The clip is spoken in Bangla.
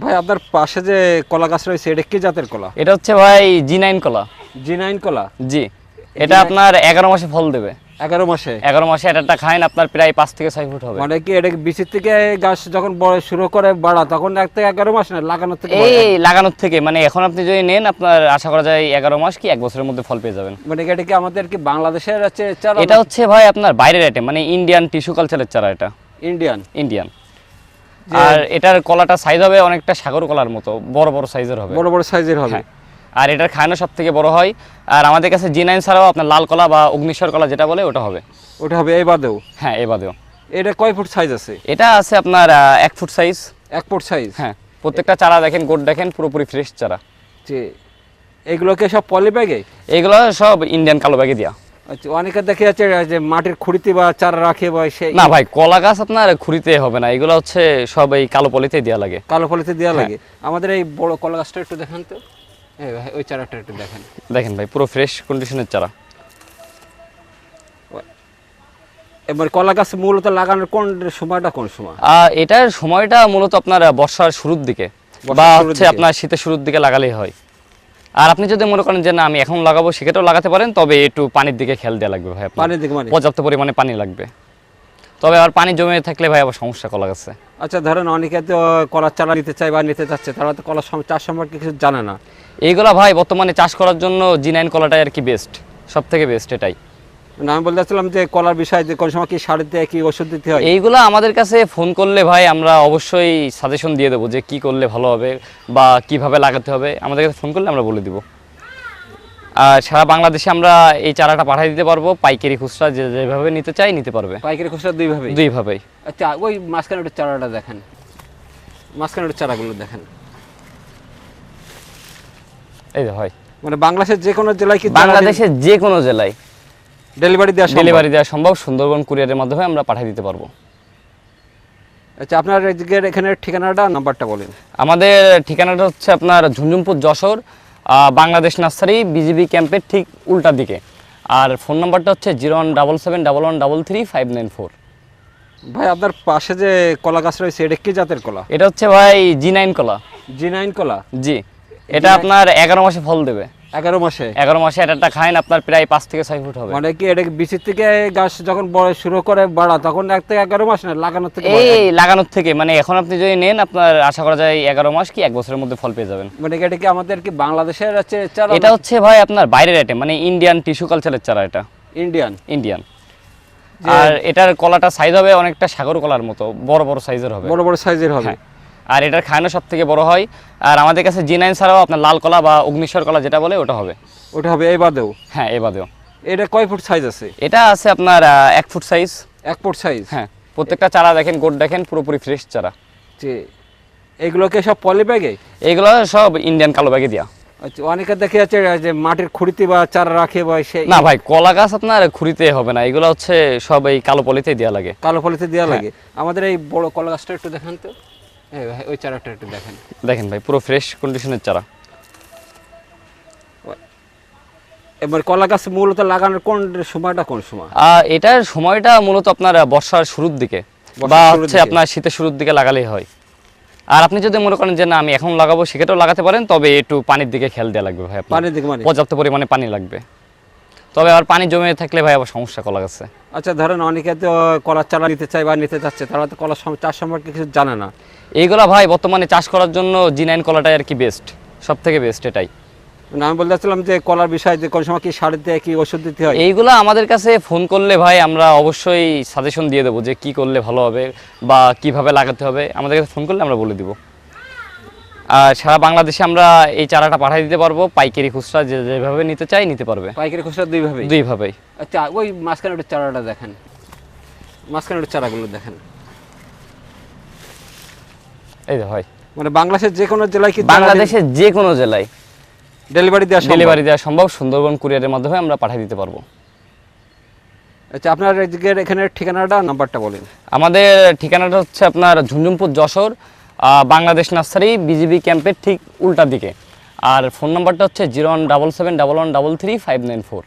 ভাই আপনার পাশে যে কলা গাছ রয়েছে এটা কি জাতের কলা? এটা হচ্ছে ভাই জি নাইন কলা। জি নাইন কলা? জি। এটা আপনার এগারো মাসে ফল দেবে। এগারো মাসে? এগারো মাসে একটা খাইন আপনার প্রায় পাঁচ থেকে ছয় ফুট হবে। মানে কি এটা বিচির থেকে গাছ যখন বড় শুরু করে বাড়া তখন এক থেকে এগারো মাস না লাগানোর থেকে এই লাগানোর থেকে মানে এখন আপনি যদি নেন আপনার আশা করা যায় এগারো মাস কি এক বছরের মধ্যে ফল পেয়ে যাবেন। মানে এটা কি আমাদের কি বাংলাদেশের আছে চারা এটা হচ্ছে ভাই আপনার বাইরের আইটেম মানে ইন্ডিয়ান টিস্যু কালচারের চারা এটা। ইন্ডিয়ান ইন্ডিয়ান আর এটার কলাটা সাইজ হবে অনেকটা সাগর কলার মতো বড় বড় সাইজের হবে। বড় বড় সাইজের হবে। হ্যাঁ। আর এটার খায়না সব থেকে বড় হয়। আর আমাদের কাছে জি নাইন ছাড়াও আপনার লাল কলা বা অগ্নিশ্বর কলা যেটা বলে ওটা হবে। ওটা হবে এই বাদেও? হ্যাঁ এ বাদেও। এটা কয় ফুট সাইজ আছে? এটা আছে আপনার এক ফুট সাইজ এক ফুট সাইজ হ্যাঁ প্রত্যেকটা চারা দেখেন গোট দেখেন পুরোপুরি ফ্রেশ চারা। যে এগুলোকে সব পলি ব্যাগে? এইগুলো সব ইন্ডিয়ান কালো ব্যাগে দেওয়া আচ্ছা অনেকে দেখে যাচ্ছে যে মাটির খুঁড়িতে বা চারা রাখে বা না ভাই কলা গাছ আপনার খুঁড়িতে হবে না এগুলো হচ্ছে সব এই কালো পলিতে দেওয়া লাগে। কালো পলিতে দেওয়া হ্যাঁ। লাগে আমাদের এই বড় কলা গাছটা একটু দেখান তো। ভাই, ওই চারাটা একটু দেখেন। দেখেন ভাই পুরো ফ্রেশ কন্ডিশনের চারা। এবার কলা গাছ মূলত লাগানোর কোন সময়টা কোন সময়? এটার সময়টা মূলত আপনার বর্ষার শুরুর দিকে বা হচ্ছে আপনার শীতের শুরুর দিকে লাগালেই হয়। আর আপনি যদি মনে করেন যে না আমি এখন লাগাবো সেক্ষেত্রেও লাগাতে পারেন তবে একটু পানির দিকে খেয়াল দেওয়া লাগবে ভাই পানির দিকে মানে? পর্যাপ্ত পরিমাণে পানি লাগবে। তবে আর পানি জমে থাকলে ভাই আবার সমস্যা কলা গাছে। আচ্ছা ধরেন অনেকে তো কলার চারা নিতে চায় বা নিতে চাচ্ছে তারা তো কলা চাষ সম্পর্কে কিছু জানে না। এইগুলা ভাই বর্তমানে চাষ করার জন্য জি নাইন কলাটাই আর কি বেস্ট সব থেকে বেস্ট এটাই। আমি বলতে চাচ্ছিলাম যে কলার বিষয়ে যে কোন সময় কি সার দিতে কি ওষুধ দিতে হয়? এইগুলো আমাদের কাছে ফোন করলে ভাই আমরা অবশ্যই সাজেশন দিয়ে দেবো যে কি করলে ভালো হবে বা কীভাবে লাগাতে হবে। আমাদের কাছে ফোন করলে আমরা বলে দিব। আর সারা বাংলাদেশে আমরা এই চারাটা পাঠিয়ে দিতে পারব। পাইকারি খুচরা যে যেভাবে নিতে চাই নিতে পারবে। পাইকারি খুচরা দুই ভাবে দুইভাবেই। আচ্ছা ওই মাঝখানে একটু চারাটা দেখেন। মাঝখানে একটু চারাগুলো দেখেন। এই যে ভাই মানে বাংলাদেশের যে কোনো জেলায় কি বাংলাদেশের যে কোনো জেলায়। ডেলিভারি দেওয়া ডেলিভারি দেওয়া সম্ভব সুন্দরবন কুরিয়ারের মাধ্যমে আমরা পাঠিয়ে দিতে পারব। আচ্ছা আপনার এদিকের এখানে ঠিকানাটা নাম্বারটা বলেন। আমাদের ঠিকানাটা হচ্ছে আপনার ঝুনঝুমপুর যশোর বাংলাদেশ নার্সারি বিজিবি ক্যাম্পের ঠিক উল্টা দিকে। আর ফোন নাম্বারটা হচ্ছে zero one double seven double one double three five nine four. ভাই আপনার পাশে যে কলা গাছ রয়েছে এটা কি জাতের কলা? এটা হচ্ছে ভাই জি নাইন কলা। জি নাইন কলা? জি। এটা আপনার এগারো মাসে ফল দেবে। এগারো মাসে? এগারো মাসে এটা খাইন আপনার প্রায় পাঁচ থেকে ছয় ফুট হবে। মানে কি এটা বিচির থেকে গাছ যখন বড় শুরু করে বাড়া তখন এক থেকে এগারো মাস না লাগানোর থেকে এই লাগানোর থেকে মানে এখন আপনি যদি নেন আপনার আশা করা যায় এগারো মাস কি এক বছরের মধ্যে ফল পেয়ে যাবেন। মানে এটা কি আমাদের কি বাংলাদেশের আছে চারা এটা হচ্ছে ভাই আপনার বাইরের আইটেম মানে ইন্ডিয়ান টিস্যু কালচারের চারা এটা। ইন্ডিয়ান ইন্ডিয়ান আর এটার কলাটা সাইজ হবে অনেকটা সাগর কলার মতো বড় বড় সাইজের হবে। বড় বড় সাইজের হবে। হ্যাঁ। আর এটার খায়না সব থেকে বড় হয়। আর আমাদের কাছে জি নাইন ছাড়াও আপনার লাল কলা বা অগ্নিশ্বর কলা যেটা বলে ওটা হবে। ওটা হবে এই বাদেও? হ্যাঁ এ বাদেও। এটা কয় ফুট সাইজ আছে? এটা আছে আপনার এক ফুট সাইজ এক ফুট সাইজ হ্যাঁ প্রত্যেকটা চারা দেখেন গোট দেখেন পুরোপুরি ফ্রেশ চারা। যে এগুলোকে সব পলি ব্যাগে? এইগুলো সব ইন্ডিয়ান কালো ব্যাগে দেওয়া আচ্ছা অনেকে দেখে যাচ্ছে যে মাটির খুঁড়িতে বা চারা রাখে বা সেই না ভাই কলা গাছ আপনার খুঁড়িতে হবে না। এগুলো হচ্ছে সব এই কালো পলিতে দেওয়া লাগে। কালো পলিতে দেওয়া হ্যাঁ। লাগে। আমাদের এই বড় কলা গাছটা একটু দেখান তো। এই ভাই, ওই চারাটা একটু দেখেন। দেখেন ভাই পুরো ফ্রেশ কন্ডিশনের চারা। এবার কলা গাছ মূলত লাগানোর কোন সময়টা কোন সময়? এটার সময়টা মূলত আপনার বর্ষার শুরুর দিকে বা হচ্ছে আপনার শীতের শুরুর দিকে লাগালেই হয়। আর আপনি যদি মনে করেন যে না আমি এখন লাগাবো সেক্ষেত্রেও লাগাতে পারেন তবে একটু পানির দিকে খেয়াল দেওয়া লাগবে ভাই পানির দিকে মানে? পর্যাপ্ত পরিমাণে পানি লাগবে। তবে আবার পানি জমে থাকলে ভাই আবার সমস্যা কলা গাছে। আচ্ছা ধরেন অনেকে তো কলার চারা নিতে চায় বা নিতে চাচ্ছে তারা তো কলার চাষ সম্পর্কে কিছু জানে না। এইগুলা ভাই বর্তমানে চাষ করার জন্য জি নাইন কলাটাই আর কি বেস্ট সব থেকে বেস্ট এটাই। মানে আমি বলতে চাচ্ছিলাম যে কলার বিষয়ে যে কোন সময় কি সার দিতে কি ওষুধ দিতে হয়? এইগুলা আমাদের কাছে ফোন করলে ভাই আমরা অবশ্যই সাজেশন দিয়ে দেবো যে কি করলে ভালো হবে বা কীভাবে লাগাতে হবে। আমাদের কাছে ফোন করলে আমরা বলে দিব। সারা বাংলাদেশে আমরা এই চারাটা পাঠিয়ে দিতে পারব। পাইকারি খুচরা যে যেভাবে নিতে চাই নিতে পারবে। পাইকারি খুচরা দুই ভাবে দুইভাবেই। আচ্ছা ওই মাঝখানে একটু চারাটা দেখেন। মাঝখানে একটু চারাগুলো দেখেন। এই যে ভাই মানে বাংলাদেশের যে কোনো জেলায় কি বাংলাদেশের যে কোনো জেলায় ডেলিভারি দেওয়া? ডেলিভারি দেওয়া সম্ভব সুন্দরবন কুরিয়ারের মাধ্যমে আমরা পাঠিয়ে দিতে পারব। আচ্ছা আপনার এখানে ঠিকানাটা নাম্বারটা বলেন। আমাদের ঠিকানাটা হচ্ছে আপনার ঝুনঝুমপুর যশোর বাংলাদেশ নার্সারি বিজিবি ক্যাম্পের ঠিক উল্টা দিকে। আর ফোন নাম্বারটা হচ্ছে zero one double seven double one double three five nine four.